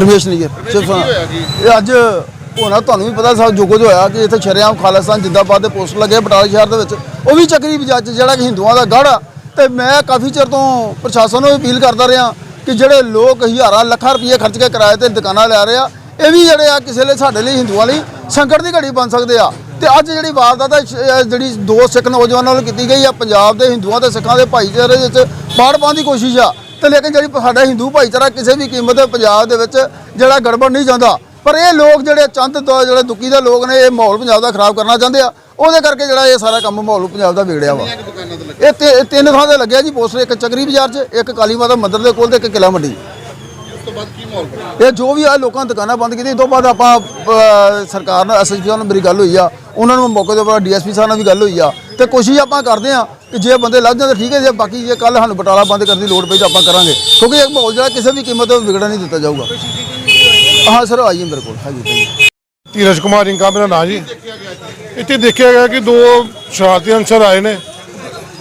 ਰਮੇਸ਼ ਨਿਗਰ ਸਿਰਫ? ਇਹ ਅੱਜ ਹੋਣਾ ਤੁਹਾਨੂੰ ਵੀ ਪਤਾ ਸਭ ਜੋ ਕੁਝ ਹੋਇਆ ਕਿ ਇੱਥੇ ਸ਼ਰੇਆਮ ਖਾਲਿਸਤਾਨ ਜਿੰਦਾਬਾਦ ਦੇ ਪੋਸਟਰ ਲੱਗੇ ਬਟਾਲਾ ਸ਼ਹਿਰ ਦੇ ਵਿੱਚ। ਉਹ ਵੀ ਚੱਕਰੀ ਬਾਜ਼ਾਰ 'ਚ ਜਿਹੜਾ ਕਿ ਹਿੰਦੂਆਂ ਦਾ ਗੜ੍ਹ ਆ। ਤੇ ਮੈਂ ਕਾਫੀ ਚਿਰ ਤੋਂ ਪ੍ਰਸ਼ਾਸਨ ਨੂੰ ਅਪੀਲ ਕਰਦਾ ਰਿਹਾ ਕਿ ਜਿਹੜੇ ਲੋਕ ਹਜ਼ਾਰਾਂ ਲੱਖਾਂ ਰੁਪਏ ਖਰਚ ਕੇ ਕਿਰਾਏ ਤੇ ਦੁਕਾਨਾਂ ਲੈ ਰਹੇ ਆ ਇਹ ਵੀ ਜਿਹੜੇ ਆ ਕਿਸੇ ਲਈ ਸਾਡੇ ਲਈ ਹਿੰਦੂਆਂ ਲਈ ਸੰਕਟ ਦੀ ਘੜੀ ਬਣ ਸਕਦੇ ਆ। ਤੇ ਅੱਜ ਜਿਹੜੀ ਵਾਰਦਾਤ ਜਿਹੜੀ ਦੋ ਸਿੱਖ ਨੌਜਵਾਨਾਂ ਨਾਲ ਕੀਤੀ ਗਈ ਆ ਪੰਜਾਬ ਦੇ ਹਿੰਦੂਆਂ ਤੇ ਸਿੱਖਾਂ ਦੇ ਭਾਈਚਾਰੇ ਵਿੱਚ ਪਾੜ ਪਾਉਣ ਦੀ ਕੋਸ਼ਿਸ਼ ਆ। ਤੇ ਲੇਕਿਨ ਜਿਹੜੀ ਸਾਡਾ ਹਿੰਦੂ ਭਾਈਚਾਰਾ ਕਿਸੇ ਵੀ ਕੀਮਤ ਤੇ ਪੰਜਾਬ ਦੇ ਵਿੱਚ ਜਿਹੜਾ ਗੜਬੜ ਨਹੀਂ ਜਾਂਦਾ ਪਰ ਇਹ ਲੋਕ ਜਿਹੜੇ ਚੰਦ ਤੋਂ ਜਿਹੜੇ ਦੁੱਕੀ ਦੇ ਲੋਕ ਨੇ ਇਹ ਮਾਹੌਲ ਪੰਜਾਬ ਦਾ ਖਰਾਬ ਕਰਨਾ ਚਾਹੁੰਦੇ ਆ। ਉਹਦੇ ਕਰਕੇ ਜਿਹੜਾ ਇਹ ਸਾਰਾ ਕੰਮ ਮਾਹੌਲ ਪੰਜਾਬ ਦਾ ਵਿਗੜਿਆ ਵਾ। ਇਹ ਤਿੰਨ ਥਾਂ ਤੇ ਲੱਗਿਆ ਜੀ ਪੋਸਟਰ ਇੱਕ ਚੱਕਰੀ ਬਾਜ਼ਾਰ 'ਚ ਇੱਕ ਕਾਲੀ ਮਾਤਾ ਮੰਦਿਰ ਦੇ ਕੋਲ ਤੇ ਇੱਕ ਕਿਲਾ ਮੰਡੀ। ਇਹ ਜੋ ਵੀ ਆ ਲੋਕਾਂ ਦੁਕਾਨਾਂ ਬੰਦ ਕੀਤੀ ਇਸ ਤੋਂ ਬਾਅਦ ਆਪਾਂ ਸਰਕਾਰ ਨਾਲ ਐਸਐਸਪੀ ਨਾਲ ਮੇਰੀ ਗੱਲ ਹੋਈ ਆ। ਉਹਨਾਂ ਨੂੰ ਮੌਕੇ ਦੇ ਉੱਪਰ ਡੀਐਸਪੀ ਸਾਹਿਬ ਨਾਲ ਵੀ ਗੱਲ ਹੋਈ ਆ ਤੇ ਕੋਸ਼ਿਸ਼ ਆਪਾਂ ਕਰਦੇ ਆ ਕਿ ਜੇ ਬੰਦੇ ਲੱਗ ਜਾਂਦੇ ਠੀਕ ਹੈ, ਜੇ ਬਾਕੀ ਜੇ ਕੱਲ ਸਾਨੂੰ ਬਟਾਲਾ ਬੰਦ ਕਰਨ ਦੀ ਲੋੜ ਪਈ ਤਾਂ ਆਪਾਂ ਕਰਾਂਗੇ। ਕਿਉਂਕਿ ਇਹ ਮਾਹੌਲ ਜਿਹੜਾ ਕਿਸੇ ਵੀ ਕੀਮਤ ਤੇ ਵਿਗੜਨ ਨਹੀਂ ਦਿੱਤਾ ਜਾਊਗਾ। ਹਾਂ, ਸਰ, ਆਈਏ ਮੇਰੇ ਕੋਲ। ਹਾਂਜੀ ਧੀਰਜ ਕੁਮਾਰ ਇੰਕਾ ਮੇਰਾ ਨਾਂ ਜੀ। ਇੱਥੇ ਦੇਖਿਆ ਗਿਆ ਕਿ ਦੋ ਸ਼ਰਾਰਤੀ ਅਨਸਰ ਆਏ ਨੇ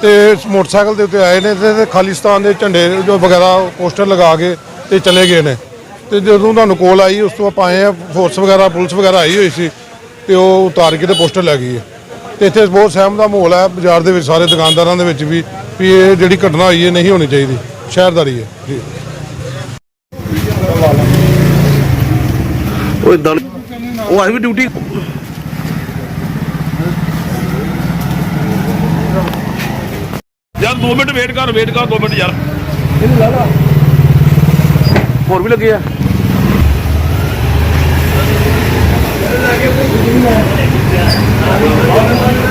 ਤੇ ਮੋਟਰਸਾਈਕਲ ਦੇ ਉੱਤੇ ਆਏ ਨੇ ਤੇ ਤੇ ਖਾਲਿਸਤਾਨ ਦੇ ਝੰਡੇ ਜੋ ਵਗੈਰਾ ਪੋਸਟਰ ਲਗਾ ਕੇ ਤੇ ਚਲੇ ਗਏ ਨੇ। ਤੇ ਜਦੋਂ ਤੁਹਾਨੂੰ ਕੋਲ ਆਈ, ਉਸ ਤੋਂ ਆਪਾਂ ਆਏ ਆ ਫੋਰਸ ਵਗੈਰਾ, ਪੁਲਿਸ ਵਗੈਰਾ ਆਈ ਹੋਈ ਸੀ। ਤੇ ਉਹ ਉਤਾਰ ਕੇ ਤੇ ਪੋਸਟਰ ਲੈ ਗਈ ਹੈ। ਤੇ ਇੱਥੇ ਬਹੁਤ ਸਹਿਮ ਦਾ ਮਾਹੌਲ ਹੈ ਬਾਜ਼ਾਰ ਦੇ ਵਿੱਚ ਸਾਰੇ ਦੁਕਾਨਦਾਰਾਂ ਦੇ ਵਿੱਚ ਵੀ ਵੀ ਇਹ ਜਿਹੜੀ ਘਟਨਾ ਹੋਈ ਹੈ ਨਹੀਂ ਹੋਣੀ ਚਾਹੀਦੀ। ਸ਼ਹਿਰਦਾਰੀ ਹੈ। ਜੀ। ਉਹ ਦਲ ਉਹ ਆਈ ਵੀ ਡਿਊਟੀ ਯਾਰ 2 ਮਿੰਟ ਵੇਟ ਕਰ ਵੇਟ ਕਰ 2 ਮਿੰਟ ਯਾਰ। ਹੋਰ ਵੀ ਲੱਗੇ ਆ। Thank you.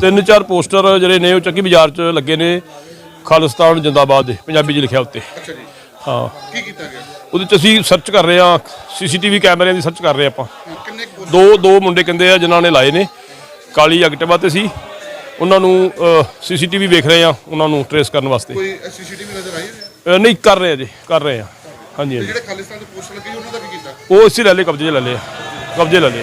ਤਿੰਨ ਚਾਰ ਪੋਸਟਰ ਜਿਹੜੇ ਨੇ ਉਹ ਚੱਕੀ ਬਾਜ਼ਾਰ 'ਚ ਲੱਗੇ ਨੇ। ਖਾਲਿਸਤਾਨ ਜਿੰਦਾਬਾਦ ਦੇ ਪੰਜਾਬੀ 'ਚ ਲਿਖਿਆ ਉੱਤੇ। ਅੱਛਾ ਜੀ। ਹਾਂ। ਕੀ ਕੀਤਾ ਗਿਆ? ਉਹਦੇ 'ਚ ਅਸੀਂ ਸਰਚ ਕਰ ਰਹੇ ਹਾਂ ਸੀਸੀਟੀਵੀ ਕੈਮਰਿਆਂ ਦੀ ਸਰਚ ਕਰ ਰਹੇ ਆਪਾਂ। ਕਿੰਨੇ ਦੋ ਦੋ ਮੁੰਡੇ ਕਹਿੰਦੇ ਆ ਜਿਨ੍ਹਾਂ ਨੇ ਲਾਏ ਨੇ। ਕਾਲੀ ਐਕਟਿਵਾ ਤੇ ਸੀ। ਉਹਨਾਂ ਨੂੰ ਸੀਸੀਟੀਵੀ ਵੇਖ ਰਹੇ ਆ ਉਹਨਾਂ ਨੂੰ ਟਰੇਸ ਕਰਨ ਵਾਸਤੇ। ਕੋਈ ਸੀਸੀਟੀਵੀ ਨਜ਼ਰ ਆਈ ਹੈ? ਨਹੀਂ ਕਰ ਰਹੇ ਆ ਜੀ ਕਰ ਰਹੇ ਆ ਹਾਂਜੀ ਜਿਹੜੇ ਖਾਲਿਸਤਾਨ ਦੇ ਪੋਸਟਰ ਲੱਗੇ ਉਹਨਾਂ ਦਾ ਕੀ ਕੀਤਾ? ਉਹ ਇਸੇ ਲੈ ਲਏ ਕਬਜ਼ੇ ਲੈ ਲਏ ਆ। ਕਬਜ਼ੇ ਲੈ ਲਏ